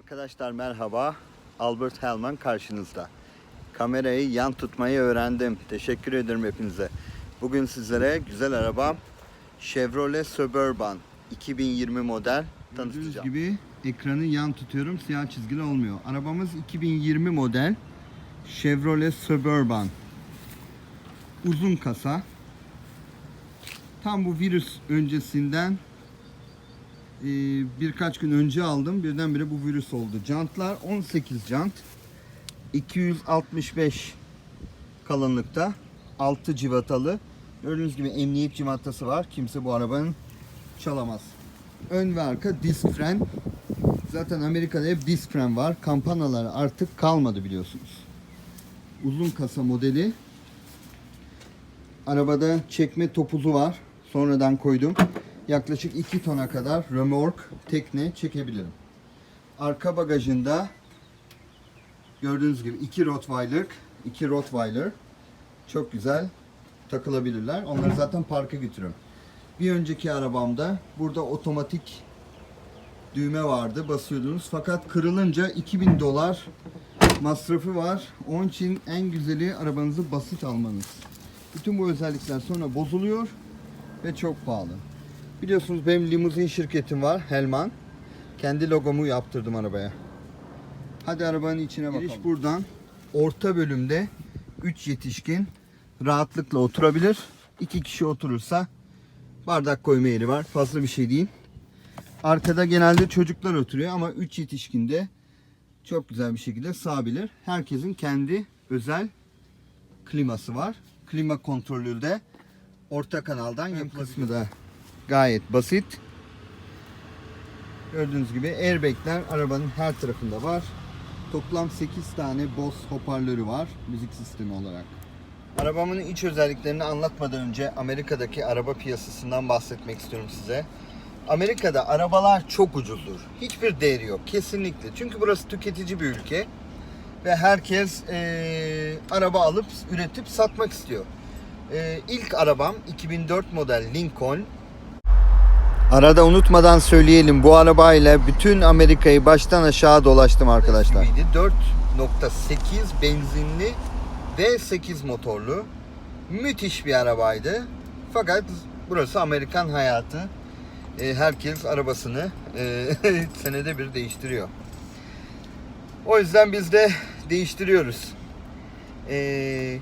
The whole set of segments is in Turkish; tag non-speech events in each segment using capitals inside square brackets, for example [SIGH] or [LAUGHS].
Arkadaşlar merhaba. Albert Hellman karşınızda. Kamerayı yan tutmayı öğrendim. Teşekkür ederim hepinize. Bugün sizlere güzel arabam Chevrolet Suburban 2020 model Gördüğünüz tanıtacağım. gibi ekranı yan tutuyorum siyah çizgili olmuyor. Arabamız 2020 model Chevrolet Suburban. Uzun kasa. Tam bu virüs öncesinden e, birkaç gün önce aldım. Birdenbire bu virüs oldu. Jantlar 18 jant. 265 kalınlıkta. 6 civatalı. Gördüğünüz gibi emniyet civatası var. Kimse bu arabanın çalamaz. Ön ve arka disk fren. Zaten Amerika'da hep disk fren var. Kampanalar artık kalmadı biliyorsunuz. Uzun kasa modeli. Arabada çekme topuzu var. Sonradan koydum. Yaklaşık 2 tona kadar römork, tekne çekebilirim. Arka bagajında gördüğünüz gibi 2 Rottweiler, 2 Rottweiler çok güzel takılabilirler. Onları zaten parka götürüyorum. Bir önceki arabamda burada otomatik düğme vardı. Basıyordunuz. Fakat kırılınca 2000 dolar masrafı var. Onun için en güzeli arabanızı basit almanız. Bütün bu özellikler sonra bozuluyor ve çok pahalı. Biliyorsunuz benim limuzin şirketim var. Helman. Kendi logomu yaptırdım arabaya. Hadi arabanın içine bakalım. Giriş buradan. Orta bölümde 3 yetişkin rahatlıkla oturabilir. 2 kişi oturursa bardak koyma yeri var. Fazla bir şey değil. Arkada genelde çocuklar oturuyor ama 3 yetişkin de çok güzel bir şekilde sığabilir. Herkesin kendi özel kliması var. Klima kontrolü de orta kanaldan yapılabilir. da gayet basit. Gördüğünüz gibi airbagler arabanın her tarafında var. Toplam 8 tane Bose hoparlörü var müzik sistemi olarak. Arabamın iç özelliklerini anlatmadan önce Amerika'daki araba piyasasından bahsetmek istiyorum size. Amerika'da arabalar çok ucuzdur. Hiçbir değeri yok kesinlikle. Çünkü burası tüketici bir ülke ve herkes eee, araba alıp üretip satmak istiyor. Eee ilk arabam 2004 model Lincoln. Arada unutmadan söyleyelim bu arabayla bütün Amerika'yı baştan aşağı dolaştım arkadaşlar. 4.8 benzinli V8 motorlu. Müthiş bir arabaydı. Fakat burası Amerikan hayatı. E, herkes arabasını e, [LAUGHS] senede bir değiştiriyor. O yüzden biz de değiştiriyoruz. E,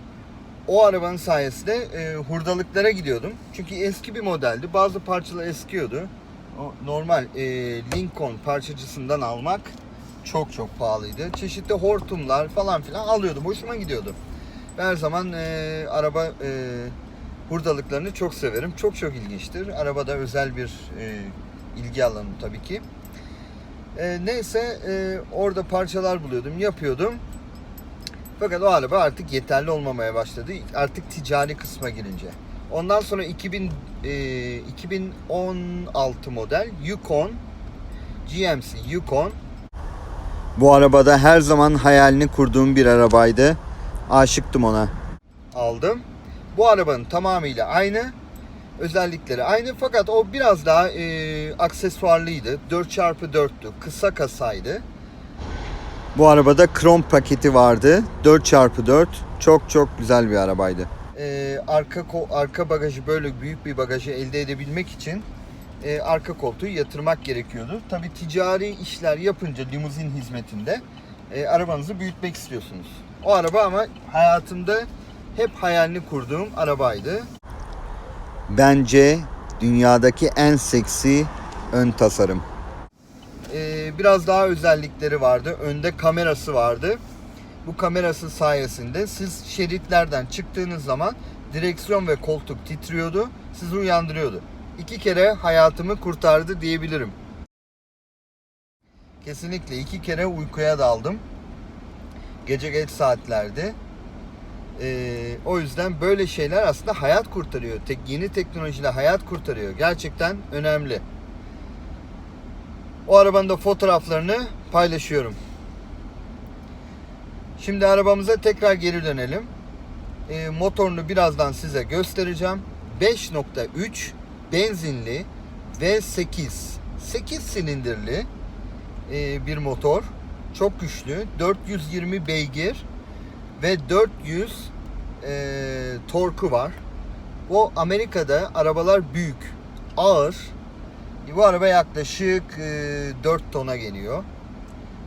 o arabanın sayesinde e, hurdalıklara gidiyordum. Çünkü eski bir modeldi. Bazı parçalar eskiyordu. O normal e, Lincoln parçacısından almak çok çok pahalıydı. Çeşitli hortumlar falan filan alıyordum. Hoşuma gidiyordu. Ben her zaman e, araba e, hurdalıklarını çok severim. Çok çok ilginçtir. Arabada özel bir e, ilgi alanım tabii ki. E, neyse e, orada parçalar buluyordum, yapıyordum. Fakat o araba artık yeterli olmamaya başladı. Artık ticari kısma girince. Ondan sonra 2000 e, 2016 model Yukon GMC Yukon. Bu arabada her zaman hayalini kurduğum bir arabaydı. Aşıktım ona. Aldım. Bu arabanın tamamıyla aynı. Özellikleri aynı fakat o biraz daha e, aksesuarlıydı. 4x4'tü. Kısa kasaydı. Bu arabada krom paketi vardı. 4x4. Çok çok güzel bir arabaydı. Ee, arka arka bagajı böyle büyük bir bagajı elde edebilmek için e, arka koltuğu yatırmak gerekiyordu. Tabi ticari işler yapınca limuzin hizmetinde e, arabanızı büyütmek istiyorsunuz. O araba ama hayatımda hep hayalini kurduğum arabaydı. Bence dünyadaki en seksi ön tasarım. Ee, biraz daha özellikleri vardı. Önde kamerası vardı. Bu kamerası sayesinde siz şeritlerden çıktığınız zaman direksiyon ve koltuk titriyordu. Sizi uyandırıyordu. İki kere hayatımı kurtardı diyebilirim. Kesinlikle iki kere uykuya daldım. Gece geç saatlerde. Ee, o yüzden böyle şeyler aslında hayat kurtarıyor. Tek yeni teknolojiyle hayat kurtarıyor. Gerçekten önemli. O arabanın da fotoğraflarını paylaşıyorum. Şimdi arabamıza tekrar geri dönelim. Ee, motorunu birazdan size göstereceğim. 5.3 benzinli V8 8 silindirli e, bir motor. Çok güçlü. 420 beygir ve 400 e, torku var. O Amerika'da arabalar büyük, ağır. Bu araba yaklaşık e, 4 tona geliyor.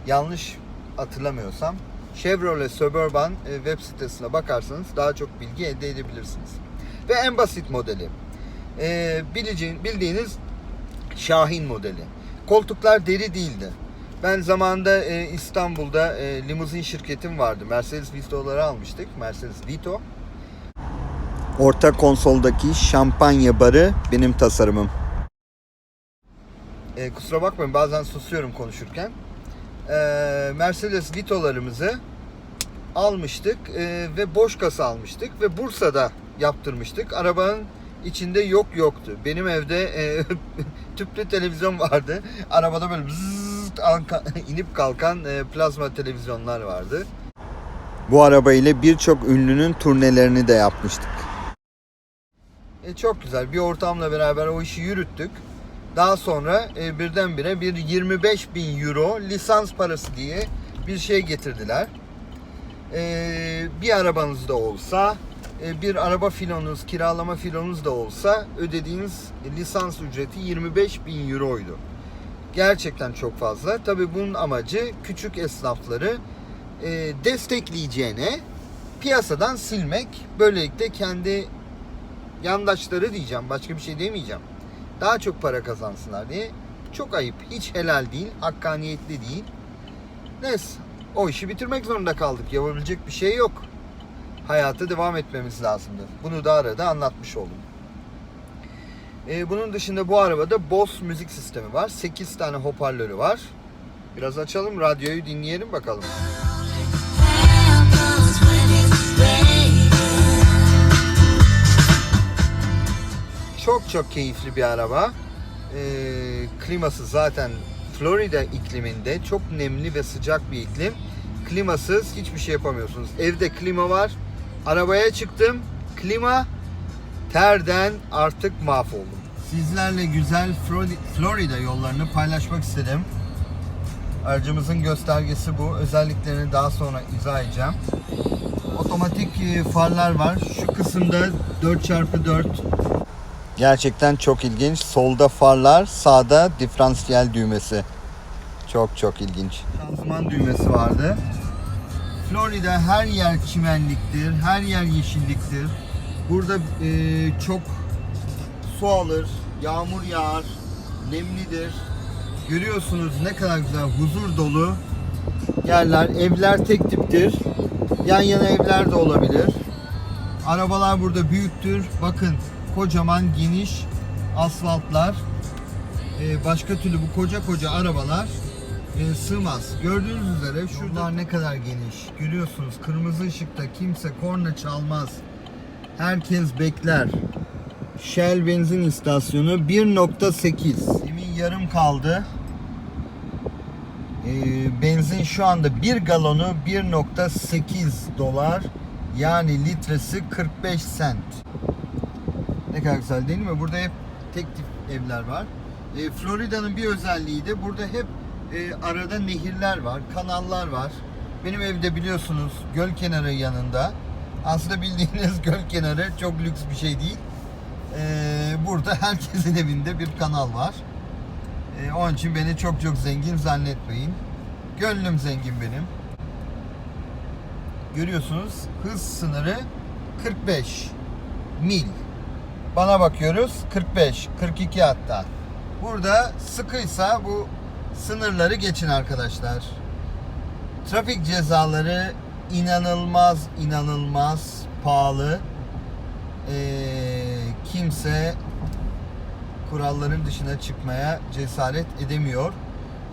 Yanlış hatırlamıyorsam. Chevrolet Suburban e, web sitesine bakarsanız daha çok bilgi elde edebilirsiniz. Ve en basit modeli. E, bildiğiniz Şahin modeli. Koltuklar deri değildi. Ben zamanında e, İstanbul'da e, limuzin şirketim vardı. Mercedes Vito'ları almıştık. Mercedes Vito. Orta konsoldaki şampanya barı benim tasarımım. E, kusura bakmayın bazen susuyorum konuşurken. E, Mercedes Vito'larımızı almıştık e, ve boş kasa almıştık ve Bursa'da yaptırmıştık. Arabanın içinde yok yoktu. Benim evde e, [LAUGHS] tüplü televizyon vardı. Arabada böyle bzzzt [LAUGHS] inip kalkan e, plazma televizyonlar vardı. Bu araba ile birçok ünlünün turnelerini de yapmıştık. E, çok güzel bir ortamla beraber o işi yürüttük. Daha sonra e, birdenbire bir 25 bin euro lisans parası diye bir şey getirdiler. E, bir arabanız da olsa, e, bir araba filonuz, kiralama filonuz da olsa ödediğiniz lisans ücreti 25 bin euroydu. Gerçekten çok fazla. Tabii bunun amacı küçük esnafları e, destekleyeceğine piyasadan silmek. Böylelikle kendi yandaşları diyeceğim. Başka bir şey demeyeceğim. Daha çok para kazansınlar diye. Çok ayıp. Hiç helal değil. Hakkaniyetli değil. Neyse. O işi bitirmek zorunda kaldık. Yapabilecek bir şey yok. Hayata devam etmemiz lazımdı. Bunu da arada anlatmış oldum. Ee, bunun dışında bu arabada Bose müzik sistemi var. 8 tane hoparlörü var. Biraz açalım radyoyu dinleyelim bakalım. Çok çok keyifli bir araba. Ee, kliması zaten Florida ikliminde çok nemli ve sıcak bir iklim. Klimasız hiçbir şey yapamıyorsunuz. Evde klima var. Arabaya çıktım. Klima terden artık mahvoldum. Sizlerle güzel Flori- Florida yollarını paylaşmak istedim. Aracımızın göstergesi bu. Özelliklerini daha sonra izah edeceğim. Otomatik e, farlar var. Şu kısımda 4x4 Gerçekten çok ilginç. Solda farlar, sağda diferansiyel düğmesi. Çok çok ilginç. şanzıman düğmesi vardı. Florida her yer çimenliktir, her yer yeşilliktir. Burada e, çok su alır, yağmur yağar, nemlidir. Görüyorsunuz ne kadar güzel, huzur dolu yerler. Evler tek tiptir. Yan yana evler de olabilir. Arabalar burada büyüktür. Bakın kocaman geniş asfaltlar. Ee, başka türlü bu koca koca arabalar e, sığmaz. Gördüğünüz üzere şuralar ne kadar geniş. Görüyorsunuz kırmızı ışıkta kimse korna çalmaz. Herkes bekler. Shell benzin istasyonu 1.8. Demin yarım kaldı. Ee, benzin şu anda 1 galonu 1.8 dolar. Yani litresi 45 sent. Ne kadar güzel değil mi? Burada hep tek tip evler var. E, Florida'nın bir özelliği de burada hep e, arada nehirler var, kanallar var. Benim evde biliyorsunuz göl kenarı yanında. Aslında bildiğiniz [LAUGHS] göl kenarı çok lüks bir şey değil. E, burada herkesin [LAUGHS] evinde bir kanal var. E, onun için beni çok çok zengin zannetmeyin. Gönlüm zengin benim. Görüyorsunuz hız sınırı 45 mil. Bana bakıyoruz 45, 42 hatta. Burada sıkıysa bu sınırları geçin arkadaşlar. Trafik cezaları inanılmaz inanılmaz pahalı. Ee, kimse kuralların dışına çıkmaya cesaret edemiyor.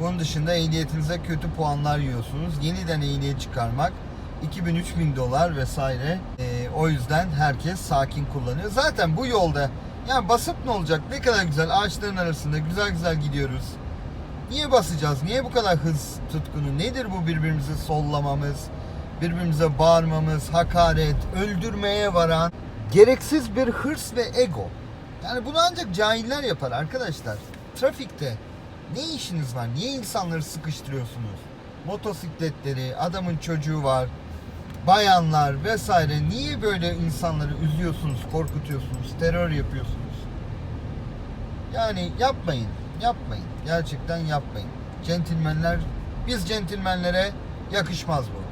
Bunun dışında ehliyetinize kötü puanlar yiyorsunuz. Yeniden ehliyet çıkarmak 2000-3000 dolar vesaire. Ee, o yüzden herkes sakin kullanıyor. Zaten bu yolda yani basıp ne olacak? Ne kadar güzel ağaçların arasında güzel güzel gidiyoruz. Niye basacağız? Niye bu kadar hız tutkunu? Nedir bu birbirimizi sollamamız, birbirimize bağırmamız, hakaret, öldürmeye varan gereksiz bir hırs ve ego. Yani bunu ancak cahiller yapar arkadaşlar. Trafikte Ne işiniz var? Niye insanları sıkıştırıyorsunuz? Motosikletleri, adamın çocuğu var, bayanlar vesaire. Niye böyle insanları üzüyorsunuz, korkutuyorsunuz, terör yapıyorsunuz? Yani yapmayın, yapmayın. Gerçekten yapmayın. Centilmenler, biz centilmenlere yakışmaz bu.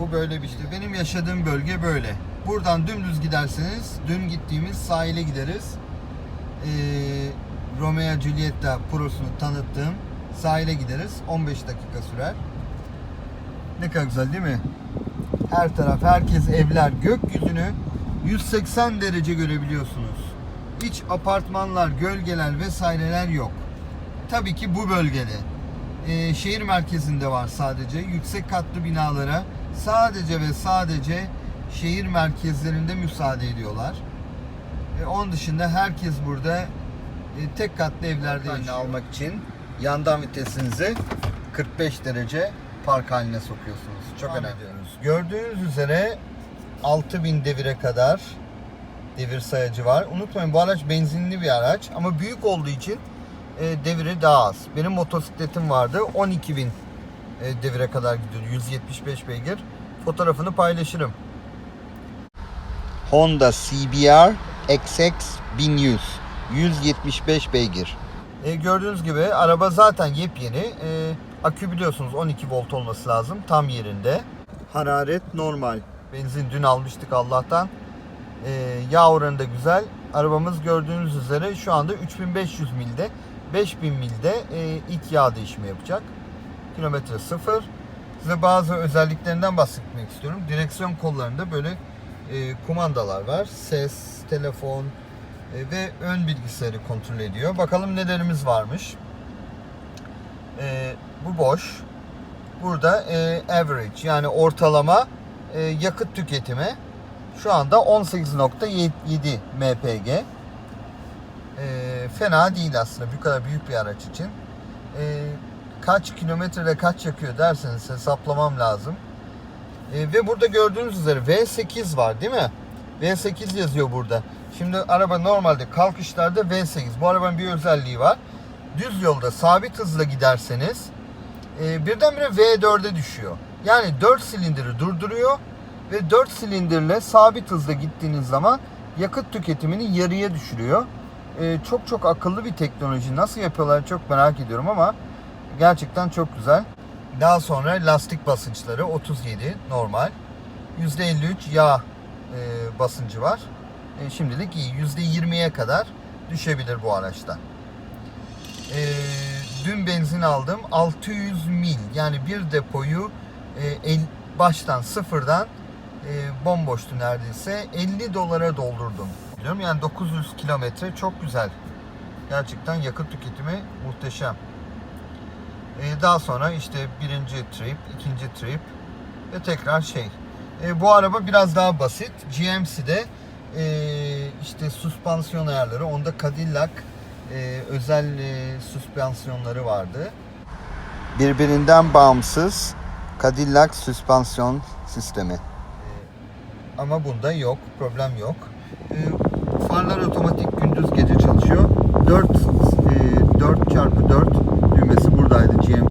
Bu böyle bir şey. Benim yaşadığım bölge böyle. Buradan dümdüz giderseniz, dün gittiğimiz sahile gideriz. Ee, Romeo Julieta prosunu tanıttığım sahile gideriz. 15 dakika sürer. Ne kadar güzel değil mi? Her taraf, herkes evler, gökyüzünü 180 derece görebiliyorsunuz. Hiç apartmanlar, gölgeler vesaireler yok. Tabii ki bu bölgede. Ee, şehir merkezinde var sadece. Yüksek katlı binalara sadece ve sadece şehir merkezlerinde müsaade ediyorlar. E, onun dışında herkes burada e, tek katlı evlerde yaşıyor. almak için yandan vitesinizi 45 derece park haline sokuyorsunuz. Çok önemli. Gördüğünüz üzere 6000 devire kadar devir sayacı var. Unutmayın bu araç benzinli bir araç ama büyük olduğu için e, deviri daha az. Benim motosikletim vardı 12.000 e, devire kadar gidiyor. 175 beygir. Fotoğrafını paylaşırım. Honda CBR XX 1100 175 beygir. E, gördüğünüz gibi araba zaten yepyeni. E, akü biliyorsunuz 12 volt olması lazım. Tam yerinde. Hararet normal. Benzin dün almıştık Allah'tan. E, yağ oranı da güzel. Arabamız gördüğünüz üzere şu anda 3500 milde. 5000 milde e, ilk yağ değişimi yapacak. Kilometre sıfır. Size bazı özelliklerinden bahsetmek istiyorum. Direksiyon kollarında böyle e, kumandalar var. Ses, telefon e, ve ön bilgisayarı kontrol ediyor. Bakalım nelerimiz varmış. E, bu boş. Burada e, average yani ortalama e, yakıt tüketimi şu anda 18.7 mpg. E, fena değil aslında bu kadar büyük bir araç için. E, kaç kilometrede kaç yakıyor derseniz hesaplamam lazım. E, ve burada gördüğünüz üzere V8 var değil mi? V8 yazıyor burada. Şimdi araba normalde kalkışlarda V8. Bu arabanın bir özelliği var. Düz yolda sabit hızla giderseniz e, birdenbire V4'e düşüyor. Yani 4 silindiri durduruyor ve 4 silindirle sabit hızla gittiğiniz zaman yakıt tüketimini yarıya düşürüyor. E, çok çok akıllı bir teknoloji. Nasıl yapıyorlar çok merak ediyorum ama gerçekten çok güzel. Daha sonra lastik basınçları 37 normal. %53 yağ e, basıncı var. E, şimdilik iyi. %20'ye kadar düşebilir bu araçta. E, dün benzin aldım. 600 mil yani bir depoyu e, el, baştan sıfırdan e, bomboştu neredeyse. 50 dolara doldurdum. Biliyorum yani 900 kilometre çok güzel. Gerçekten yakıt tüketimi muhteşem. Ee, daha sonra işte birinci trip, ikinci trip ve tekrar şey. Ee, bu araba biraz daha basit. GMC'de ee, işte süspansiyon ayarları, onda Cadillac ee, özel ee, süspansiyonları vardı. Birbirinden bağımsız Cadillac süspansiyon sistemi. Ee, ama bunda yok, problem yok. Ee, farlar otomatik gündüz gece çalışıyor. 4 e, 4 çarpı 4 düğmesi buradaydı GM.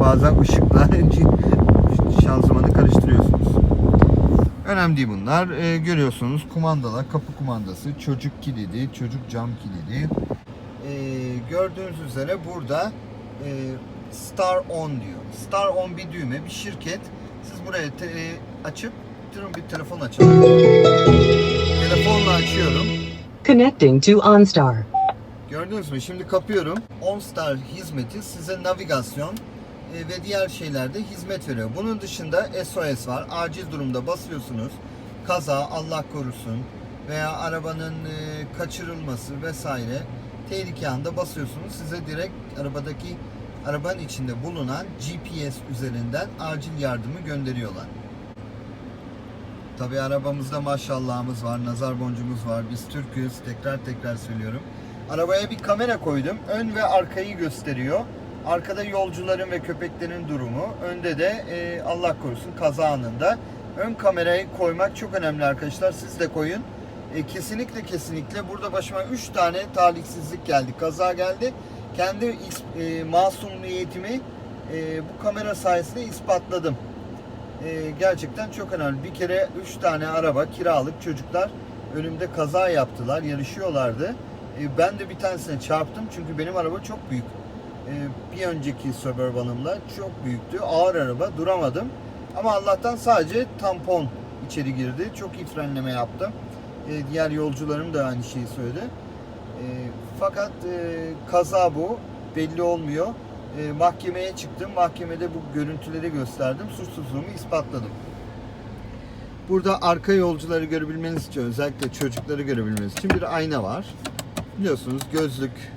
bazen ışıkla şanzımanı [LAUGHS] karıştırıyorsunuz. Önemli değil bunlar. Ee, görüyorsunuz kumandalar, kapı kumandası, çocuk kilidi, çocuk cam kilidi. Ee, gördüğünüz üzere burada e, Star On diyor. Star On bir düğme, bir şirket. Siz buraya te- e, açıp durun bir telefon açalım. Telefonla açıyorum. Connecting to OnStar. Gördünüz mü? Şimdi kapıyorum. OnStar hizmeti size navigasyon e, ve diğer şeylerde hizmet veriyor. Bunun dışında SOS var. Acil durumda basıyorsunuz. Kaza, Allah korusun veya arabanın e, kaçırılması vesaire tehlike anda basıyorsunuz. Size direkt arabadaki arabanın içinde bulunan GPS üzerinden acil yardımı gönderiyorlar. Tabii arabamızda maşallahımız var, nazar boncuğumuz var. Biz Türk'üz. Tekrar tekrar söylüyorum. Arabaya bir kamera koydum. Ön ve arkayı gösteriyor. Arkada yolcuların ve köpeklerin durumu. Önde de e, Allah korusun kaza anında ön kamerayı koymak çok önemli arkadaşlar. Siz de koyun. E, kesinlikle kesinlikle burada başıma 3 tane talihsizlik geldi. Kaza geldi. Kendi e, masumiyetimi e, bu kamera sayesinde ispatladım. E, gerçekten çok önemli. Bir kere 3 tane araba kiralık çocuklar önümde kaza yaptılar. Yarışıyorlardı. E, ben de bir tanesine çarptım çünkü benim araba çok büyük. E, bir önceki Suburban'ımla çok büyüktü. Ağır araba duramadım. Ama Allah'tan sadece tampon içeri girdi. Çok iyi frenleme yaptım. E, diğer yolcularım da aynı şeyi söyledi. E, fakat e, kaza bu. Belli olmuyor. Mahkemeye çıktım. Mahkemede bu görüntüleri gösterdim. Suçsuzluğumu ispatladım. Burada arka yolcuları görebilmeniz için, özellikle çocukları görebilmeniz için bir ayna var. Biliyorsunuz gözlük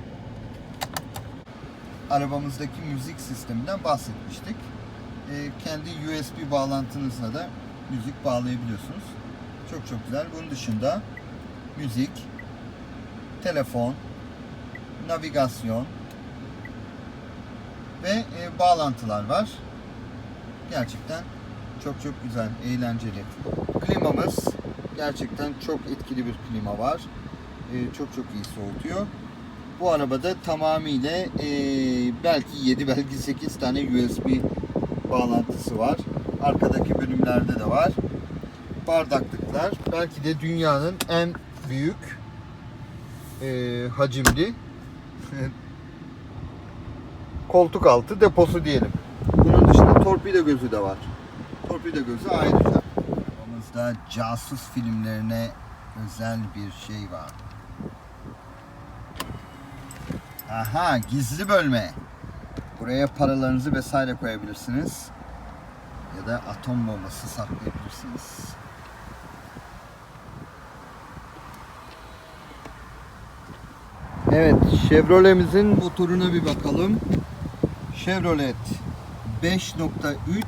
arabamızdaki müzik sisteminden bahsetmiştik. Ee, kendi USB bağlantınızla da müzik bağlayabiliyorsunuz. Çok çok güzel. Bunun dışında müzik, telefon, navigasyon ve e, bağlantılar var. Gerçekten çok çok güzel, eğlenceli. Klimamız gerçekten çok etkili bir klima var. Ee, çok çok iyi soğutuyor. Bu arabada tamamıyla e, belki 7 belki 8 tane USB bağlantısı var. Arkadaki bölümlerde de var. Bardaklıklar belki de dünyanın en büyük e, hacimli [LAUGHS] koltuk altı deposu diyelim. Bunun dışında torpido gözü de var. Torpido gözü ayrıca. Arabamızda casus filmlerine özel bir şey var. Aha gizli bölme. Buraya paralarınızı vesaire koyabilirsiniz. Ya da atom bombası saklayabilirsiniz. Evet, Chevrolet'imizin motoruna bir bakalım. Chevrolet 5.3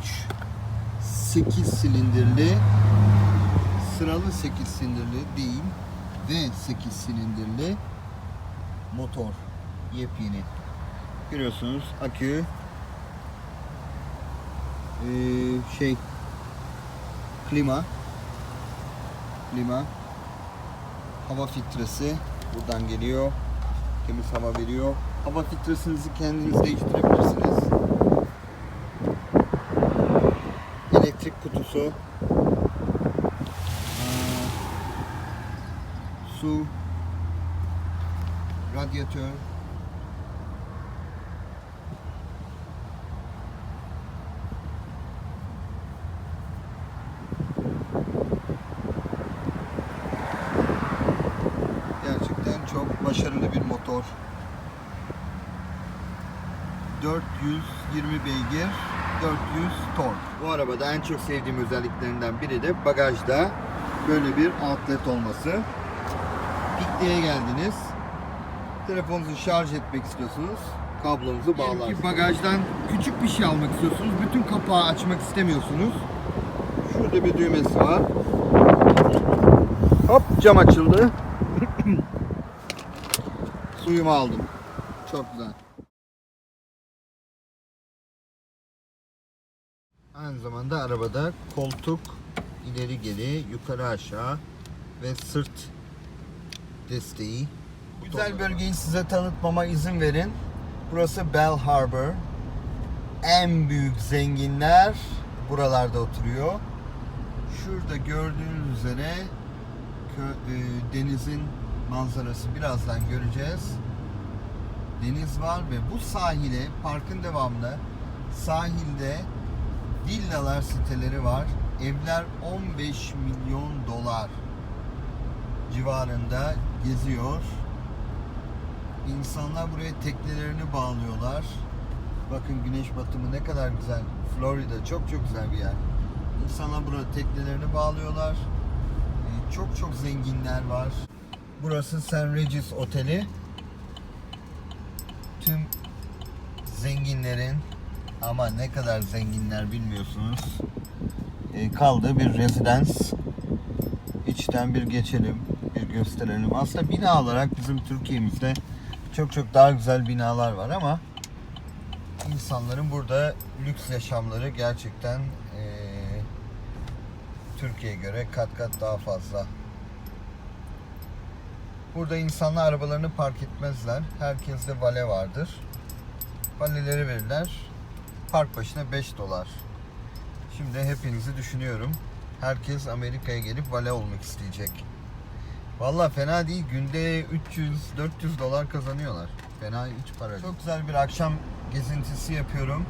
8 silindirli sıralı 8 silindirli değil ve 8 silindirli motor yepyeni. Görüyorsunuz akü ee, şey klima klima hava filtresi buradan geliyor temiz hava veriyor hava filtresinizi kendiniz değiştirebilirsiniz elektrik kutusu Aa, su radyatör Gerçekten çok başarılı bir motor. 420 beygir, 400 tork. Bu arabada en çok sevdiğim özelliklerinden biri de bagajda böyle bir outlet olması. Pikniğe geldiniz. Telefonunuzu şarj etmek istiyorsunuz. Kablonuzu bağlarsınız. bagajdan küçük bir şey almak istiyorsunuz. Bütün kapağı açmak istemiyorsunuz. Şurada bir düğmesi var. Hop cam açıldı. [CLEARS THROAT] Suyumu aldım. Çok güzel. Aynı zamanda arabada koltuk ileri geri, yukarı aşağı ve sırt desteği. Güzel bölgeyi size tanıtmama izin verin. Burası Bell Harbor. En büyük zenginler buralarda oturuyor. Şurada gördüğünüz üzere e, denizin manzarası birazdan göreceğiz. Deniz var ve bu sahile parkın devamında sahilde villalar siteleri var. Evler 15 milyon dolar civarında geziyor. İnsanlar buraya teknelerini bağlıyorlar. Bakın güneş batımı ne kadar güzel. Florida çok çok güzel bir yer. İnsanlar burada teknelerini bağlıyorlar. Ee, Çok çok zenginler var. Burası St. Regis Oteli. Tüm zenginlerin ama ne kadar zenginler bilmiyorsunuz. Ee, kaldığı bir rezidans. İçten bir geçelim, bir gösterelim. Aslında bina olarak bizim Türkiye'mizde çok çok daha güzel binalar var ama insanların burada lüks yaşamları gerçekten eee, Türkiye'ye göre kat kat daha fazla. Burada insanlar arabalarını park etmezler. Herkeste vale vardır. Valeleri verirler. Park başına 5 dolar. Şimdi hepinizi düşünüyorum. Herkes Amerika'ya gelip vale olmak isteyecek. Valla fena değil. Günde 300-400 dolar kazanıyorlar. Fena hiç para değil. Çok güzel bir akşam gezintisi yapıyorum.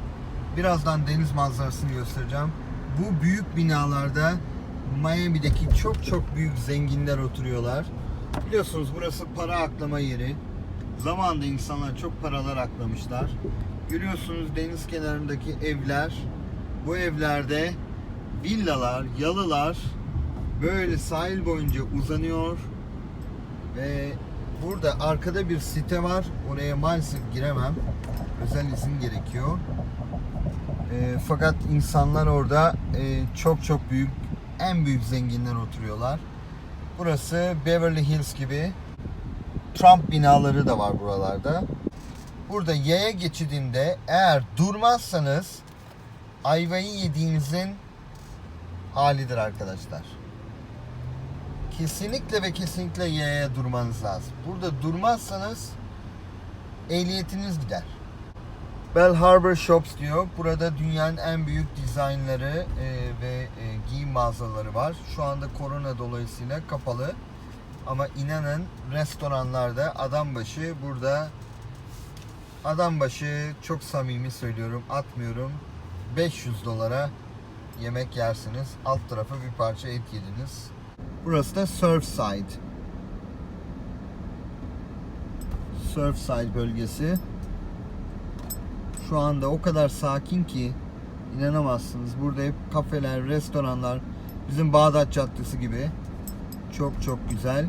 Birazdan deniz manzarasını göstereceğim. Bu büyük binalarda Miami'deki çok çok büyük zenginler oturuyorlar. Biliyorsunuz burası para aklama yeri. Zamanında insanlar çok paralar aklamışlar. Görüyorsunuz deniz kenarındaki evler. Bu evlerde villalar, yalılar böyle sahil boyunca uzanıyor. Ve burada arkada bir site var. Oraya maalesef giremem. Özel izin gerekiyor. E, fakat insanlar orada e, çok çok büyük, en büyük zenginler oturuyorlar. Burası Beverly Hills gibi. Trump binaları da var buralarda. Burada yaya geçidinde eğer durmazsanız ayvayı yediğinizin halidir arkadaşlar. Kesinlikle ve kesinlikle yaya durmanız lazım. Burada durmazsanız ehliyetiniz gider. Bell Harbor Shops diyor. Burada dünyanın en büyük dizaynları e, ve e, giyim mağazaları var. Şu anda korona dolayısıyla kapalı. Ama inanın restoranlarda adam başı burada adam başı çok samimi söylüyorum atmıyorum 500 dolara yemek yersiniz. Alt tarafı bir parça et yediniz. Burası da Surfside. Surfside bölgesi. Şu anda o kadar sakin ki inanamazsınız. Burada hep kafeler, restoranlar, bizim Bağdat Caddesi gibi. Çok çok güzel.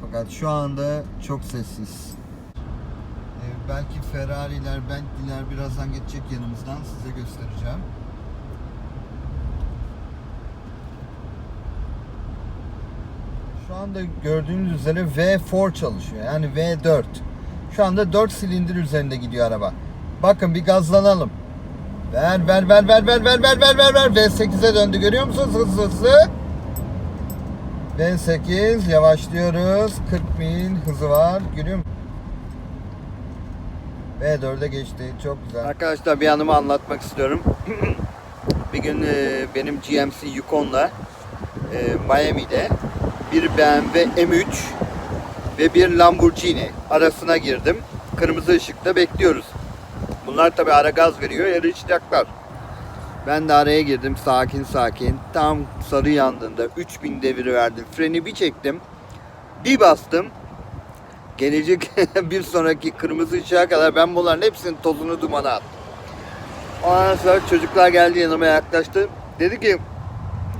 Fakat şu anda çok sessiz. Ee, belki Ferrari'ler, Bentley'ler birazdan geçecek yanımızdan size göstereceğim. Şu anda gördüğünüz üzere V4 çalışıyor. Yani V4. Şu anda 4 silindir üzerinde gidiyor araba. Bakın bir gazlanalım. Ver ver ver ver ver ver ver ver ver ver. V8'e döndü görüyor musunuz hızlı hızlı? V8 yavaşlıyoruz. 40 mil hızı var. Görüyor musun? V4'e geçti. Çok güzel. Arkadaşlar bir anımı anlatmak istiyorum. [CLEARS THROAT] bir gün e, benim GMC Yukon'la e, Miami'de bir BMW M3 ve bir Lamborghini arasına girdim. Kırmızı ışıkta bekliyoruz. Bunlar tabi ara gaz veriyor, yarışacaklar. Ben de araya girdim sakin sakin. Tam sarı yandığında 3000 deviri verdim. Freni bir çektim. Bir bastım. Gelecek [LAUGHS] bir sonraki kırmızı ışığa kadar ben bunların hepsinin tozunu dumana attım. Ondan sonra çocuklar geldi yanıma yaklaştı. Dedi ki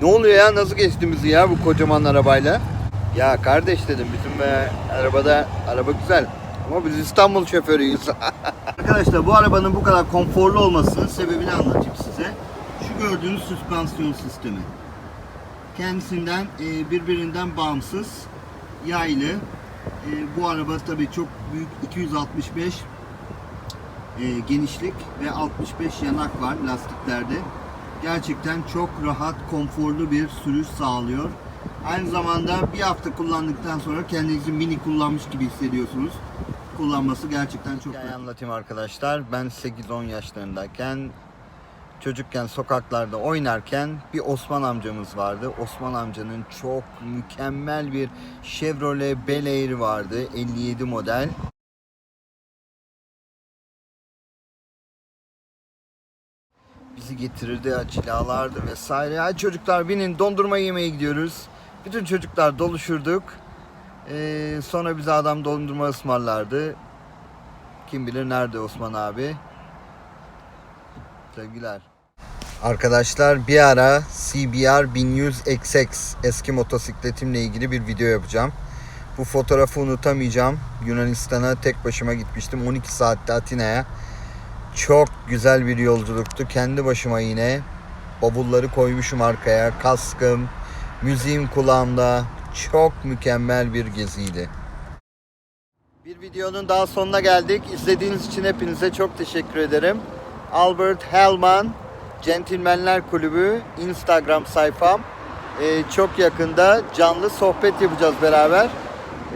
ne oluyor ya nasıl geçtiğimizi ya bu kocaman arabayla. Ya kardeş dedim bizim e, arabada araba güzel ama biz İstanbul şoförüyüz. [LAUGHS] Arkadaşlar bu arabanın bu kadar konforlu olmasının sebebini anlatayım size. Şu gördüğünüz süspansiyon sistemi. Kendisinden e, birbirinden bağımsız yaylı. E, bu araba tabii çok büyük 265 e, genişlik ve 65 yanak var lastiklerde. Gerçekten çok rahat, konforlu bir sürüş sağlıyor. Aynı zamanda bir hafta kullandıktan sonra kendinizi mini kullanmış gibi hissediyorsunuz. Kullanması gerçekten çok rahat. anlatayım arkadaşlar. Ben 8-10 yaşlarındayken çocukken sokaklarda oynarken bir Osman amcamız vardı. Osman amcanın çok mükemmel bir Chevrolet Bel Air vardı. 57 model. bizi getirirdi, cilalardı vesaire. Ya çocuklar binin dondurma yemeye gidiyoruz. Bütün çocuklar doluşurduk. Ee, sonra bize adam dondurma ısmarlardı. Kim bilir nerede Osman abi. Sevgiler. Arkadaşlar bir ara CBR 1100 XX eski motosikletimle ilgili bir video yapacağım. Bu fotoğrafı unutamayacağım. Yunanistan'a tek başıma gitmiştim. 12 saatte Atina'ya. Çok güzel bir yolculuktu. Kendi başıma yine bavulları koymuşum arkaya. Kaskım, müziğim kulağımda. Çok mükemmel bir geziydi. Bir videonun daha sonuna geldik. İzlediğiniz için hepinize çok teşekkür ederim. Albert Hellman Centilmenler Kulübü Instagram sayfam. Ee, çok yakında canlı sohbet yapacağız beraber.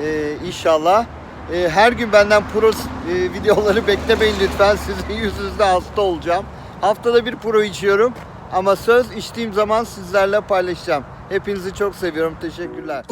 Ee, inşallah. Ee, her gün benden pro e, videoları beklemeyin lütfen. Sizin [LAUGHS] yüzünüzde hasta olacağım. Haftada bir pro içiyorum. Ama söz içtiğim zaman sizlerle paylaşacağım. Hepinizi çok seviyorum. Teşekkürler.